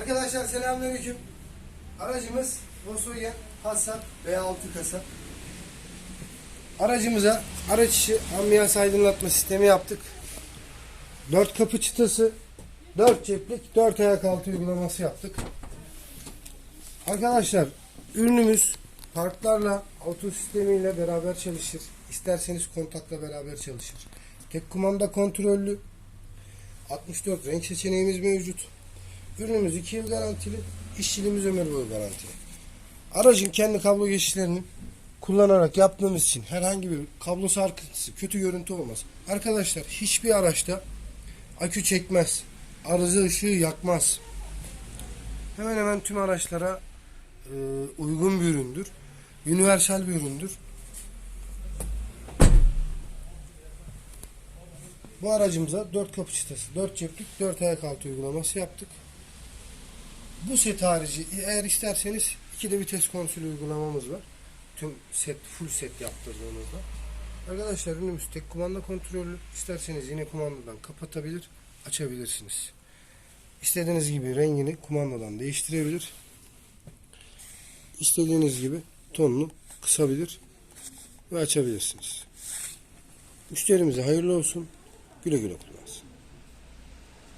Arkadaşlar selamünaleyküm. Aracımız Volkswagen Passat V6 kasa. Aracımıza araç içi ambiyans aydınlatma sistemi yaptık. 4 kapı çıtası, 4 ceplik, 4 ayak altı uygulaması yaptık. Arkadaşlar ürünümüz parklarla auto sistemiyle beraber çalışır. İsterseniz kontakla beraber çalışır. Tek kumanda kontrollü. 64 renk seçeneğimiz mevcut. Ürünümüz 2 yıl garantili. İşçiliğimiz ömür boyu garantili. Aracın kendi kablo geçişlerini kullanarak yaptığımız için herhangi bir kablo sarkıntısı, kötü görüntü olmaz. Arkadaşlar hiçbir araçta akü çekmez. Arıza ışığı yakmaz. Hemen hemen tüm araçlara e, uygun bir üründür. Universal bir üründür. Bu aracımıza 4 kapı çıtası, 4 ceplik, 4 ayak altı uygulaması yaptık. Bu set harici eğer isterseniz iki de vites konsülü uygulamamız var. Tüm set, full set yaptırdığımızda. Arkadaşlar ürünümüz tek kumanda kontrollü. İsterseniz yine kumandadan kapatabilir, açabilirsiniz. İstediğiniz gibi rengini kumandadan değiştirebilir. İstediğiniz gibi tonunu kısabilir ve açabilirsiniz. Müşterimize hayırlı olsun. Güle güle kullansın.